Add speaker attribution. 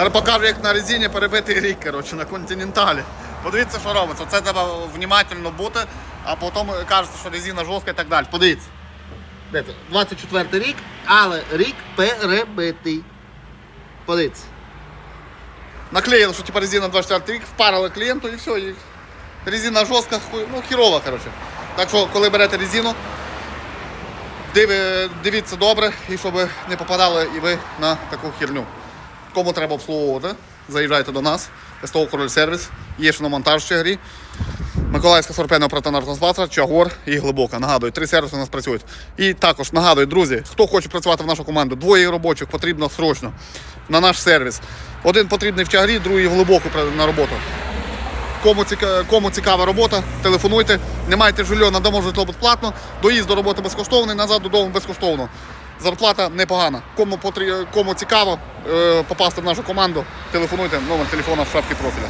Speaker 1: Зараз покажу, як на резині перебитий рік, коротше, на континенталі. Подивіться, що робиться. Це треба внимательно бути, а потім кажете, що резина жорстка і так далі. Подивіться. 24 рік, але рік перебитий. Подивіться. Наклеїли, що типа резина 24 рік, впарили клієнту і все. І резина жорстка, ну хірова, коротше. Так що, коли берете резину, дивіться добре, і щоб не попадали і ви на таку херню. Кому треба обслуговувати, заїжджайте до нас, СТО Король Сервіс, є ще на монтаж ще грі. Миколаївська 45 оперативна трансплація, Чагор і Глибока. Нагадую, три сервіси у нас працюють. І також нагадую, друзі, хто хоче працювати в нашу команду, двоє робочих потрібно срочно на наш сервіс. Один потрібний в Чагрі, другий в Глибоку на роботу. Кому, ціка... Кому цікава робота, телефонуйте. Не маєте жилье на дому житло безплатно, доїзд до роботи безкоштовний, назад додому безкоштовно. Зарплата непогана. Кому, потрі... Кому цікаво е, попасти в нашу команду, телефонуйте, номер телефона в шапці профіля.